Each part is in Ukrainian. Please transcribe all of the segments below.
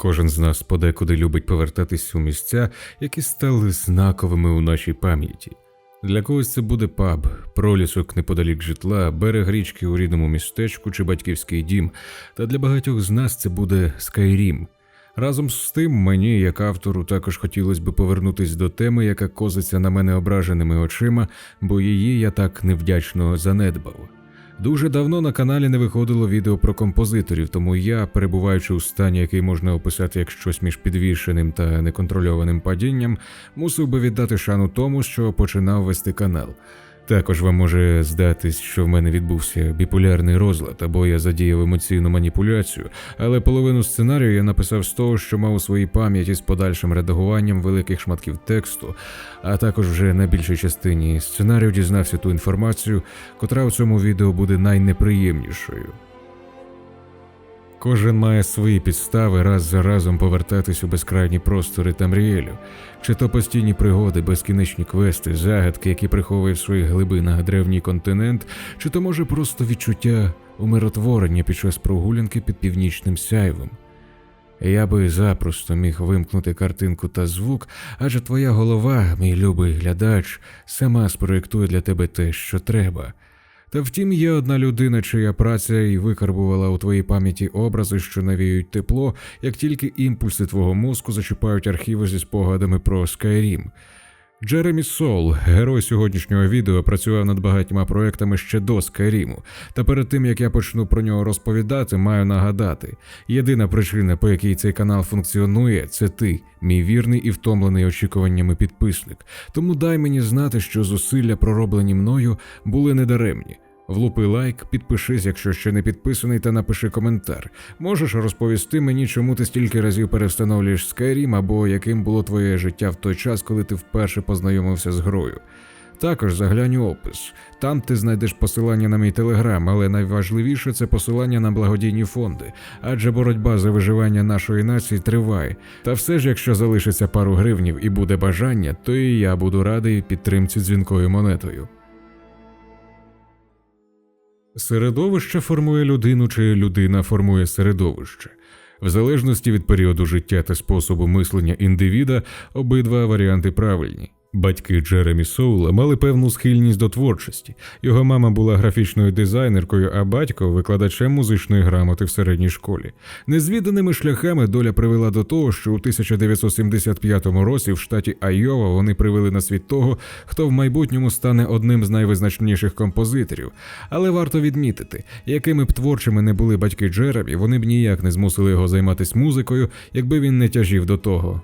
Кожен з нас подекуди любить повертатись у місця, які стали знаковими у нашій пам'яті. Для когось це буде паб, пролісок неподалік житла, берег річки у рідному містечку чи батьківський дім, та для багатьох з нас це буде Скайрім. Разом з тим, мені, як автору, також хотілося б повернутись до теми, яка козиться на мене ображеними очима, бо її я так невдячно занедбав. Дуже давно на каналі не виходило відео про композиторів, тому я, перебуваючи у стані, який можна описати як щось між підвішеним та неконтрольованим падінням, мусив би віддати шану тому, що починав вести канал. Також вам може здатись, що в мене відбувся біполярний розлад, або я задіяв емоційну маніпуляцію, але половину сценарію я написав з того, що мав у своїй пам'яті з подальшим редагуванням великих шматків тексту, а також вже на більшій частині сценарію дізнався ту інформацію, котра у цьому відео буде найнеприємнішою. Кожен має свої підстави раз за разом повертатись у безкрайні простори Тамріелю, чи то постійні пригоди, безкінечні квести, загадки, які приховує в своїх глибинах древній континент, чи то може просто відчуття умиротворення під час прогулянки під північним сяйвом. Я би запросто міг вимкнути картинку та звук, адже твоя голова, мій любий глядач, сама спроєктує для тебе те, що треба. Та втім, є одна людина, чия праця і викарбувала у твоїй пам'яті образи, що навіють тепло, як тільки імпульси твого мозку зачіпають архіви зі спогадами про Скайрім. Джеремі Сол, герой сьогоднішнього відео, працював над багатьма проектами ще до Скайріму. Та перед тим як я почну про нього розповідати, маю нагадати: єдина причина, по якій цей канал функціонує, це ти, мій вірний і втомлений очікуваннями підписник. Тому дай мені знати, що зусилля, пророблені мною, були недаремні. Влупи лайк, підпишись, якщо ще не підписаний, та напиши коментар. Можеш розповісти мені, чому ти стільки разів перевстановлюєш Skyrim, або яким було твоє життя в той час, коли ти вперше познайомився з грою. Також заглянь у опис. Там ти знайдеш посилання на мій телеграм, але найважливіше це посилання на благодійні фонди, адже боротьба за виживання нашої нації триває. Та все ж, якщо залишиться пару гривнів і буде бажання, то і я буду радий підтримці дзвінкою монетою. Середовище формує людину чи людина формує середовище. В залежності від періоду життя та способу мислення індивіда, обидва варіанти правильні. Батьки Джеремі Соула мали певну схильність до творчості. Його мама була графічною дизайнеркою, а батько викладачем музичної грамоти в середній школі. Незвіданими шляхами доля привела до того, що у 1975 році в штаті Айова вони привели на світ того, хто в майбутньому стане одним з найвизначніших композиторів. Але варто відмітити, якими б творчими не були батьки Джеремі, вони б ніяк не змусили його займатися музикою, якби він не тяжів до того.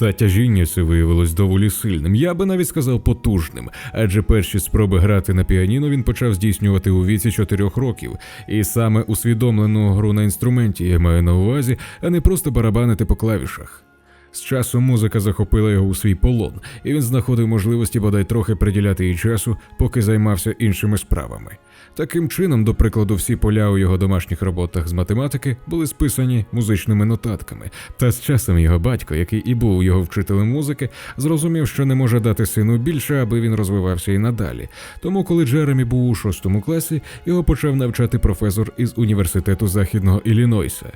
Та тяжіння це виявилось доволі сильним, я би навіть сказав потужним, адже перші спроби грати на піаніно він почав здійснювати у віці чотирьох років, і саме усвідомлену гру на інструменті я маю на увазі, а не просто барабанити по клавішах. З часом музика захопила його у свій полон, і він знаходив можливості бодай трохи приділяти їй часу, поки займався іншими справами. Таким чином, до прикладу, всі поля у його домашніх роботах з математики були списані музичними нотатками. Та з часом його батько, який і був його вчителем музики, зрозумів, що не може дати сину більше, аби він розвивався і надалі. Тому, коли Джеремі був у шостому класі, його почав навчати професор із університету Західного Іллінойса.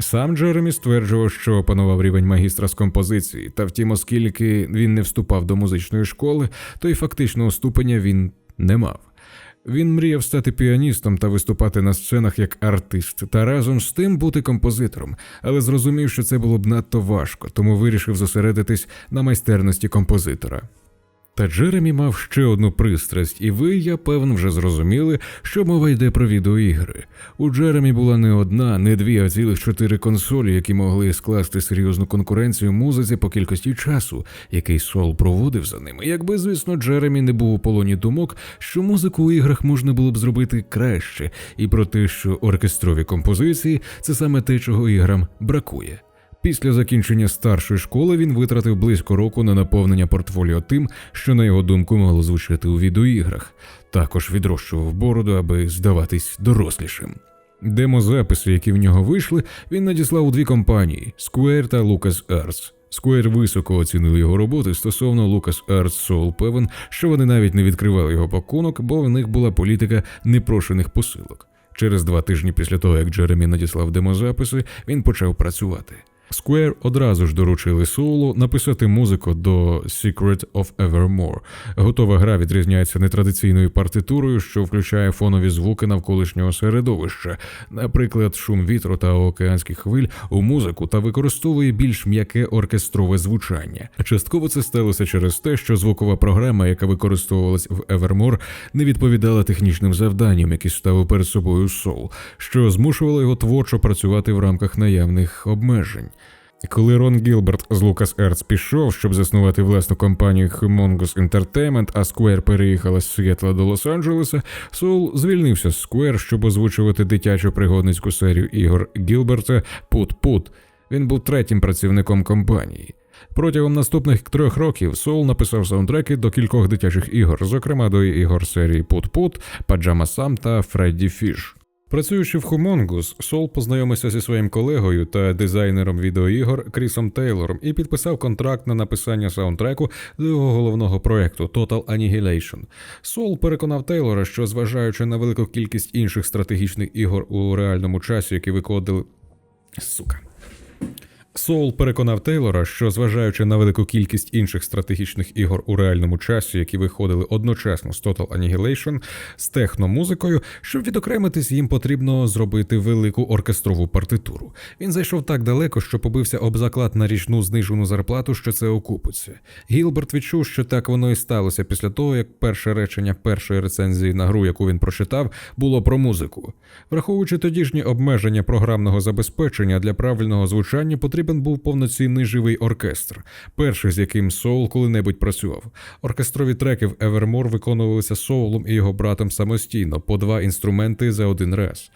Сам Джеремі стверджував, що опанував рівень магістра з композиції, та втім, оскільки він не вступав до музичної школи, то й фактичного ступеня він не мав. Він мріяв стати піаністом та виступати на сценах як артист, та разом з тим бути композитором, але зрозумів, що це було б надто важко, тому вирішив зосередитись на майстерності композитора. Та Джеремі мав ще одну пристрасть, і ви, я певно, вже зрозуміли, що мова йде про відеоігри. У Джеремі була не одна, не дві, а цілих чотири консолі, які могли скласти серйозну конкуренцію музиці по кількості часу, який Сол проводив за ними. Якби, звісно, Джеремі не був у полоні думок, що музику у іграх можна було б зробити краще, і про те, що оркестрові композиції це саме те, чого іграм бракує. Після закінчення старшої школи він витратив близько року на наповнення портфоліо тим, що на його думку мало звучати у відеоіграх. Також відрощував бороду, аби здаватись дорослішим. Демозаписи, які в нього вийшли, він надіслав у дві компанії Square та LucasArts. Square високо оцінили його роботи стосовно LucasArts Soul певен, що вони навіть не відкривали його пакунок, бо в них була політика непрошених посилок. Через два тижні після того, як Джеремі надіслав демозаписи, він почав працювати. Square одразу ж доручили Соулу написати музику до Secret of Evermore. Готова гра відрізняється нетрадиційною партитурою, що включає фонові звуки навколишнього середовища, наприклад, шум вітру та океанських хвиль у музику та використовує більш м'яке оркестрове звучання. Частково це сталося через те, що звукова програма, яка використовувалась в Evermore, не відповідала технічним завданням, які ставив перед собою Soul, що змушувало його творчо працювати в рамках наявних обмежень. Коли Рон Гілберт з LucasArts пішов, щоб заснувати власну компанію Humongous Entertainment, а Square переїхала з Сіетла до Лос-Анджелеса, Соул звільнився з Square, щоб озвучувати дитячу пригодницьку серію ігор Гілберта Пут-Пут. Він був третім працівником компанії. Протягом наступних трьох років Соул написав саундтреки до кількох дитячих ігор, зокрема до ігор серії Пут-Пут, Паджама Сам та Фредді Фіш. Працюючи в Humongous, Сол познайомився зі своїм колегою та дизайнером відеоігор Крісом Тейлором і підписав контракт на написання саундтреку до його головного проекту Total Annihilation. Сол переконав Тейлора, що зважаючи на велику кількість інших стратегічних ігор у реальному часі, які виходили. Сука. Соул переконав Тейлора, що зважаючи на велику кількість інших стратегічних ігор у реальному часі, які виходили одночасно з Total Annihilation, з техномузикою, щоб відокремитись, їм потрібно зробити велику оркестрову партитуру. Він зайшов так далеко, що побився об заклад на річну знижену зарплату, що це окупиться. Гілберт відчув, що так воно і сталося після того, як перше речення першої рецензії на гру, яку він прочитав, було про музику. Враховуючи тодішні обмеження програмного забезпечення для правильного звучання, потрібен був повноцінний живий оркестр, перший з яким Соул коли-небудь працював. Оркестрові треки в Evermore виконувалися Соулом і його братом самостійно, по два інструменти за один раз.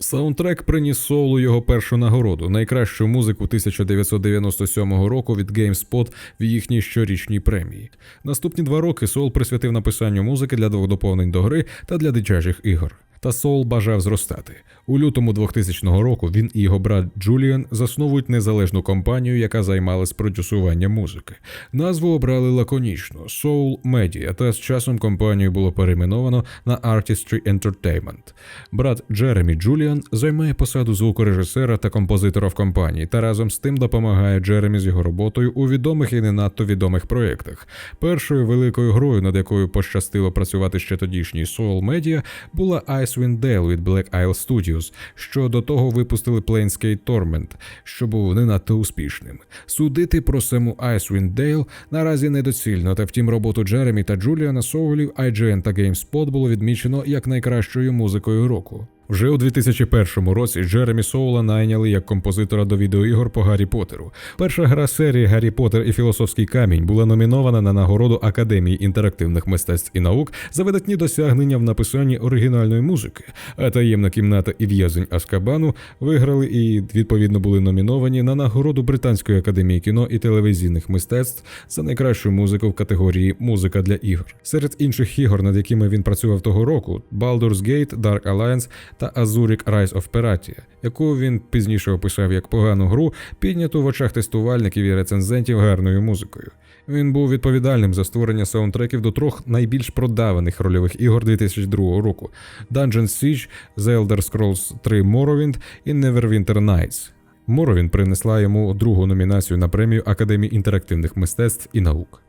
Саундтрек приніс Соулу його першу нагороду, найкращу музику 1997 року від GameSpot в їхній щорічній премії. Наступні два роки Соул присвятив написанню музики для двох доповнень до гри та для дитячих ігор. Та Соул бажав зростати. У лютому 2000 року він і його брат Джуліан засновують незалежну компанію, яка займалась продюсуванням музики. Назву обрали лаконічно Soul Media, та з часом компанію було перейменовано на Artistry Entertainment. Брат Джеремі Джуліан займає посаду звукорежисера та композитора в компанії, та разом з тим допомагає Джеремі з його роботою у відомих і не надто відомих проєктах. Першою великою грою, над якою пощастило працювати ще тодішній Soul Media, була Icewind Dale від Black Isle Studios, що до того випустили Planescape Torment, що був не надто успішним. Судити про саму Icewind Dale наразі недоцільно, та втім роботу Джеремі та Джуліана Соулів IGN та GameSpot було відмічено як найкращою музикою року. Вже у 2001 році Джеремі Соула найняли як композитора до відеоігор по Гаррі Поттеру. Перша гра серії Гаррі Поттер і Філософський камінь була номінована на нагороду Академії інтерактивних мистецтв і наук за видатні досягнення в написанні оригінальної музики. А таємна кімната і в'язень Аскабану виграли і відповідно були номіновані на нагороду Британської академії кіно і телевізійних мистецтв за найкращу музику в категорії Музика для ігор. Серед інших ігор, над якими він працював того року, Baldur's Gate, Dark Alliance та Azuric Rise of Peratia, яку він пізніше описав як погану гру, підняту в очах тестувальників і рецензентів гарною музикою. Він був відповідальним за створення саундтреків до трьох найбільш продаваних рольових ігор 2002 року: Dungeon Siege, The Elder Scrolls 3 Morrowind і Neverwinter Nights. Morrowind принесла йому другу номінацію на премію Академії інтерактивних мистецтв і наук.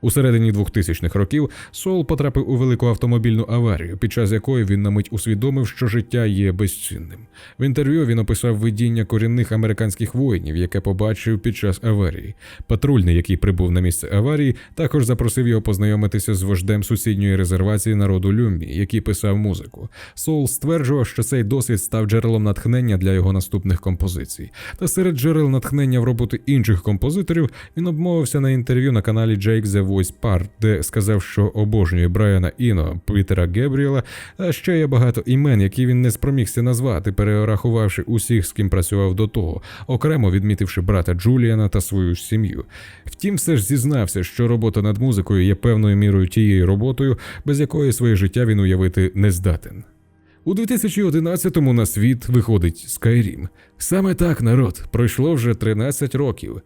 У середині 2000-х років Сол потрапив у велику автомобільну аварію, під час якої він на мить усвідомив, що життя є безцінним. В інтерв'ю він описав видіння корінних американських воїнів, яке побачив під час аварії. Патрульний, який прибув на місце аварії, також запросив його познайомитися з вождем сусідньої резервації народу Люмбі, який писав музику. Сол стверджував, що цей досвід став джерелом натхнення для його наступних композицій. Та серед джерел натхнення в роботи інших композиторів він обмовився на інтерв'ю на каналі Jake The Voice Part, де сказав, що обожнює Брайана Іно, Пітера Гебріела, а ще є багато імен, які він не спромігся назвати, перерахувавши усіх, з ким працював до того, окремо відмітивши брата Джуліана та свою ж сім'ю. Втім, все ж зізнався, що робота над музикою є певною мірою тією роботою, без якої своє життя він уявити не здатен. У 2011-му на світ виходить Skyrim. Саме так, народ, пройшло вже 13 років.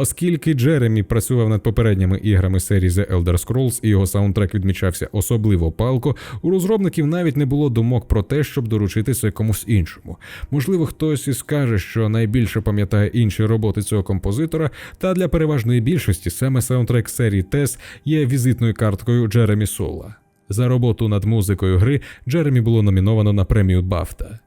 Оскільки Джеремі працював над попередніми іграми серії The Elder Scrolls і його саундтрек відмічався особливо палко, у розробників навіть не було думок про те, щоб доручитися комусь іншому. Можливо, хтось і скаже, що найбільше пам'ятає інші роботи цього композитора, та для переважної більшості саме саундтрек серії TES є візитною карткою Джеремі Сола. За роботу над музикою гри Джеремі було номіновано на премію Бафта.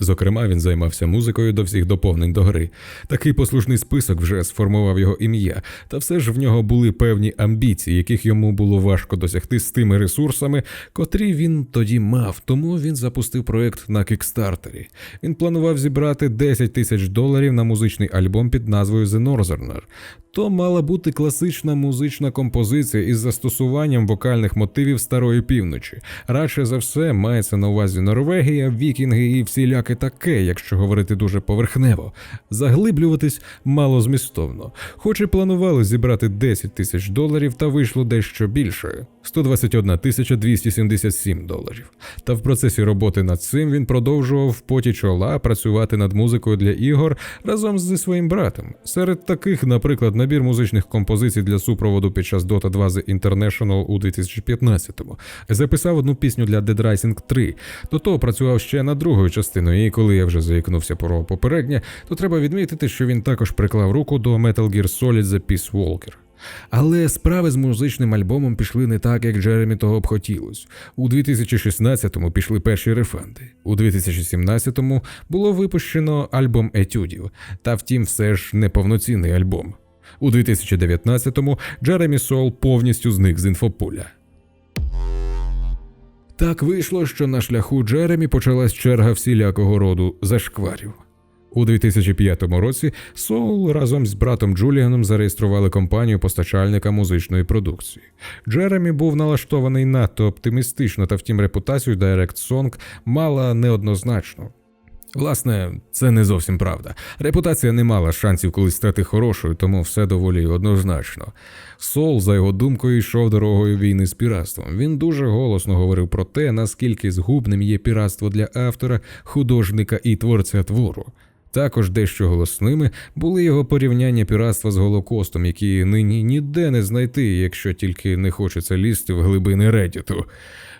Зокрема, він займався музикою до всіх доповнень до гри. Такий послушний список вже сформував його ім'я, та все ж в нього були певні амбіції, яких йому було важко досягти з тими ресурсами, котрі він тоді мав. Тому він запустив проект на кікстартері. Він планував зібрати 10 тисяч доларів на музичний альбом під назвою The Northerner. То мала бути класична музична композиція із застосуванням вокальних мотивів старої півночі. Радше за все мається на увазі Норвегія, вікінги і всіляке таке, якщо говорити дуже поверхнево. Заглиблюватись мало змістовно. Хоч і планували зібрати 10 тисяч доларів, та вийшло дещо більше 121 тисяча 277 доларів. Та в процесі роботи над цим він продовжував в поті чола працювати над музикою для ігор разом зі своїм братом. Серед таких, наприклад, набір музичних композицій для супроводу під час Dota 2 The International у 2015-му. Записав одну пісню для Dead Rising 3. До того працював ще над другою частиною, і коли я вже заікнувся про попереднє, то треба відмітити, що він також приклав руку до Metal Gear Solid The Peace Walker. Але справи з музичним альбомом пішли не так, як Джеремі того б хотілось. У 2016-му пішли перші рефанди. У 2017-му було випущено альбом етюдів, та втім, все ж неповноцінний альбом. У 2019-му Джеремі Сол повністю зник з інфополя. Так вийшло, що на шляху Джеремі почалась черга всілякого роду зашкварів. У 2005 році Соул разом з братом Джуліаном зареєстрували компанію постачальника музичної продукції. Джеремі був налаштований надто оптимістично, та втім репутацію Direct Song мала неоднозначно. Власне, це не зовсім правда. Репутація не мала шансів колись стати хорошою, тому все доволі однозначно. Сол, за його думкою, йшов дорогою війни з піратством. Він дуже голосно говорив про те, наскільки згубним є піратство для автора, художника і творця твору. Також дещо голосними були його порівняння піратства з Голокостом, які нині ніде не знайти, якщо тільки не хочеться лізти в глибини реддіту.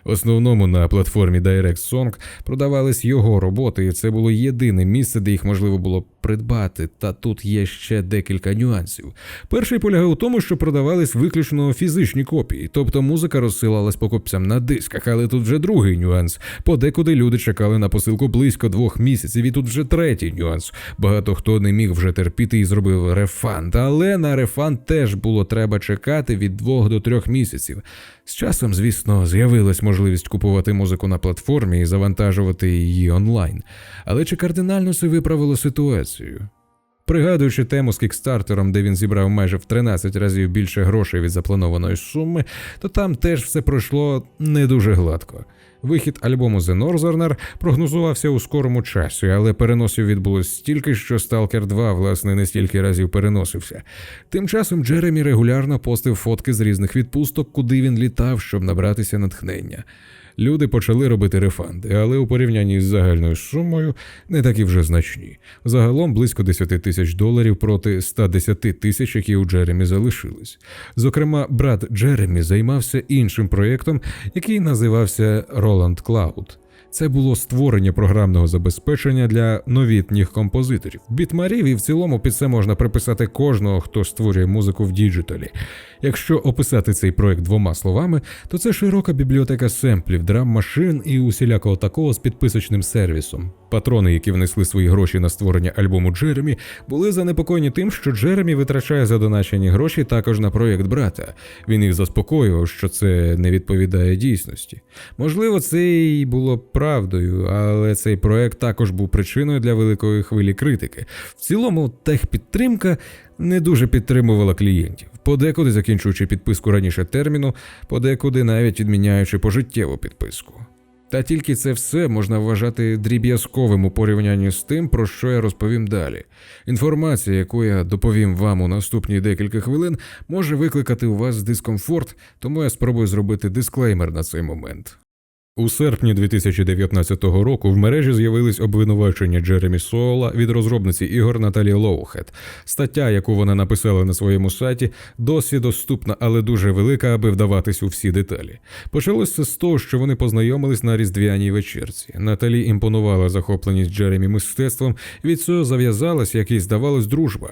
Основному на платформі Direct Song продавались його роботи, і це було єдине місце, де їх можливо було придбати. Та тут є ще декілька нюансів. Перший полягав у тому, що продавались виключно фізичні копії, тобто музика розсилалась покупцям на дисках, але тут вже другий нюанс. Подекуди люди чекали на посилку близько двох місяців, і тут вже третій нюанс. Багато хто не міг вже терпіти і зробив рефанд, але на рефанд теж було треба чекати від двох до трьох місяців. З часом, звісно, з'явилась можливість купувати музику на платформі і завантажувати її онлайн. Але чи кардинально це виправило ситуацію? Пригадуючи тему з кікстартером, де він зібрав майже в 13 разів більше грошей від запланованої суми, то там теж все пройшло не дуже гладко. Вихід альбому The Northerner прогнозувався у скорому часі, але переносів відбулось стільки, що Stalker 2, власне, не стільки разів переносився. Тим часом Джеремі регулярно постив фотки з різних відпусток, куди він літав, щоб набратися натхнення. Люди почали робити рефанди, але у порівнянні з загальною сумою не такі вже значні. Загалом близько 10 тисяч доларів проти 110 тисяч, які у Джеремі залишились. Зокрема, брат Джеремі займався іншим проєктом, який називався Роланд Cloud. Це було створення програмного забезпечення для новітніх композиторів, бітмарів, і в цілому під це можна приписати кожного, хто створює музику в діджиталі. Якщо описати цей проект двома словами, то це широка бібліотека семплів, драм-машин і усілякого такого з підписочним сервісом. Патрони, які внесли свої гроші на створення альбому Джеремі, були занепокоєні тим, що Джеремі витрачає задоначені гроші також на проєкт брата. Він їх заспокоював, що це не відповідає дійсності. Можливо, це і було правдою, але цей проект також був причиною для великої хвилі критики. В цілому, техпідтримка не дуже підтримувала клієнтів, подекуди закінчуючи підписку раніше терміну, подекуди навіть відміняючи пожиттєву підписку. Та тільки це все можна вважати дріб'язковим у порівнянні з тим, про що я розповім далі. Інформація, яку я доповім вам у наступні декілька хвилин, може викликати у вас дискомфорт, тому я спробую зробити дисклеймер на цей момент. У серпні 2019 року в мережі з'явились обвинувачення Джеремі Соула від розробниці ігор Наталі Лоухет. Стаття, яку вона написала на своєму сайті, досі доступна, але дуже велика, аби вдаватись у всі деталі. Почалося з того, що вони познайомились на різдвяній вечірці. Наталі імпонувала захопленість Джеремі мистецтвом. Від цього зав'язалась, як їй здавалось, дружба.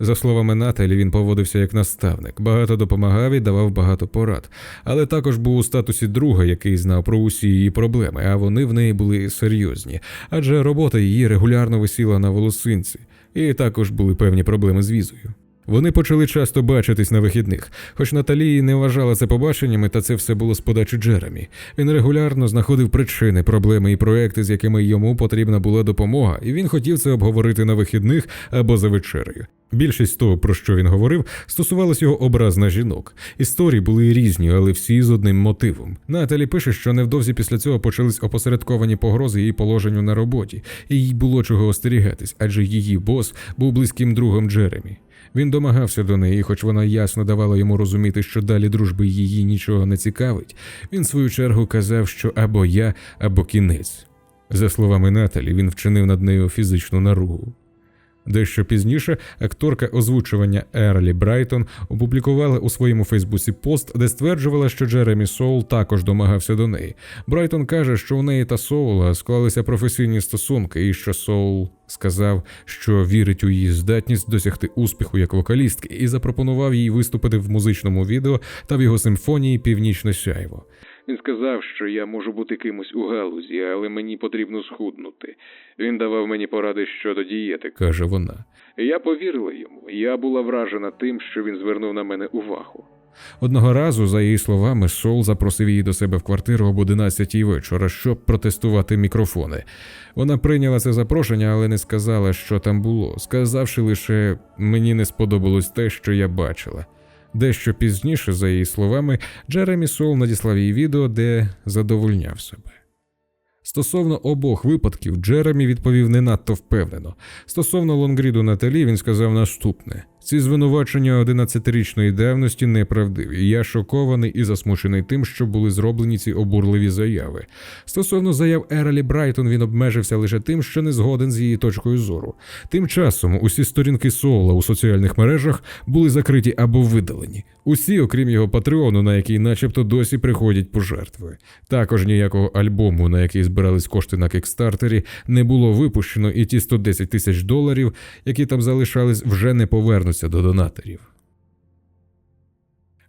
За словами Наталі, він поводився як наставник, багато допомагав і давав багато порад, але також був у статусі друга, який знав про усі її проблеми, а вони в неї були серйозні, адже робота її регулярно висіла на волосинці, і також були певні проблеми з візою. Вони почали часто бачитись на вихідних, хоч Наталі не вважала це побаченнями, та це все було з подачі Джеремі. Він регулярно знаходив причини, проблеми і проекти, з якими йому потрібна була допомога, і він хотів це обговорити на вихідних або за вечерею. Більшість того, про що він говорив, стосувалось його образ на жінок. Історії були різні, але всі з одним мотивом. Наталі пише, що невдовзі після цього почались опосередковані погрози її положенню на роботі, і їй було чого остерігатись, адже її бос був близьким другом Джеремі. Він домагався до неї, хоч вона ясно давала йому розуміти, що далі дружби її нічого не цікавить. Він в свою чергу казав, що або я, або кінець. За словами Наталі, він вчинив над нею фізичну наругу. Дещо пізніше акторка озвучування Ерлі Брайтон опублікувала у своєму Фейсбуці пост, де стверджувала, що Джеремі Соул також домагався до неї. Брайтон каже, що у неї та Соула склалися професійні стосунки, і що Соул сказав, що вірить у її здатність досягти успіху як вокалістки, і запропонував їй виступити в музичному відео та в його симфонії Північне сяйво. Він сказав, що я можу бути кимось у галузі, але мені потрібно схуднути. Він давав мені поради щодо дієти. каже вона. Я повірила йому. Я була вражена тим, що він звернув на мене увагу. Одного разу, за її словами, Сол запросив її до себе в квартиру об 11 вечора, щоб протестувати мікрофони. Вона прийняла це запрошення, але не сказала, що там було, сказавши лише мені не сподобалось те, що я бачила. Дещо пізніше, за її словами, Джеремі Сол надіслав їй відео, де задовольняв себе. Стосовно обох випадків, Джеремі відповів не надто впевнено. Стосовно лонгріду Наталі, він сказав наступне: ці звинувачення 11-річної давності неправдиві. Я шокований і засмучений тим, що були зроблені ці обурливі заяви. Стосовно заяв Ерелі Брайтон, він обмежився лише тим, що не згоден з її точкою зору. Тим часом усі сторінки Соула у соціальних мережах були закриті або видалені. Усі, окрім його патреону, на який начебто досі приходять пожертви. Також ніякого альбому, на який збирались кошти на кікстартері, не було випущено, і ті 110 тисяч доларів, які там залишались, вже не повернуться до донаторів.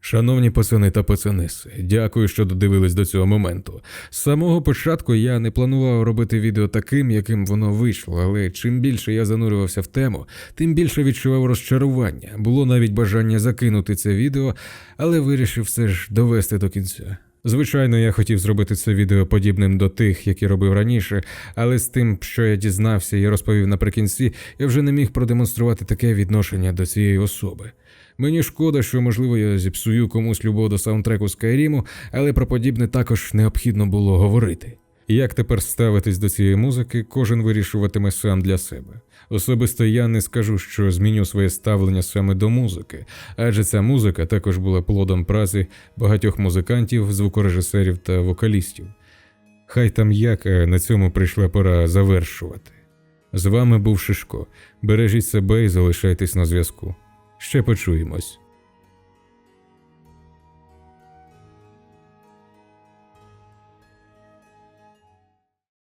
Шановні пацани та пацаниси, дякую, що додивились до цього моменту. З самого початку я не планував робити відео таким, яким воно вийшло, але чим більше я занурювався в тему, тим більше відчував розчарування. Було навіть бажання закинути це відео, але вирішив все ж довести до кінця. Звичайно, я хотів зробити це відео подібним до тих, які робив раніше, але з тим, що я дізнався і розповів наприкінці, я вже не міг продемонструвати таке відношення до цієї особи. Мені шкода, що можливо я зіпсую комусь любов до саундтреку Скайріму, але про подібне також необхідно було говорити. Як тепер ставитись до цієї музики, кожен вирішуватиме сам для себе. Особисто я не скажу, що зміню своє ставлення саме до музики, адже ця музика також була плодом праці багатьох музикантів, звукорежисерів та вокалістів. Хай там як а на цьому прийшла пора завершувати. З вами був Шишко. Бережіть себе і залишайтесь на зв'язку. Ще почуємось.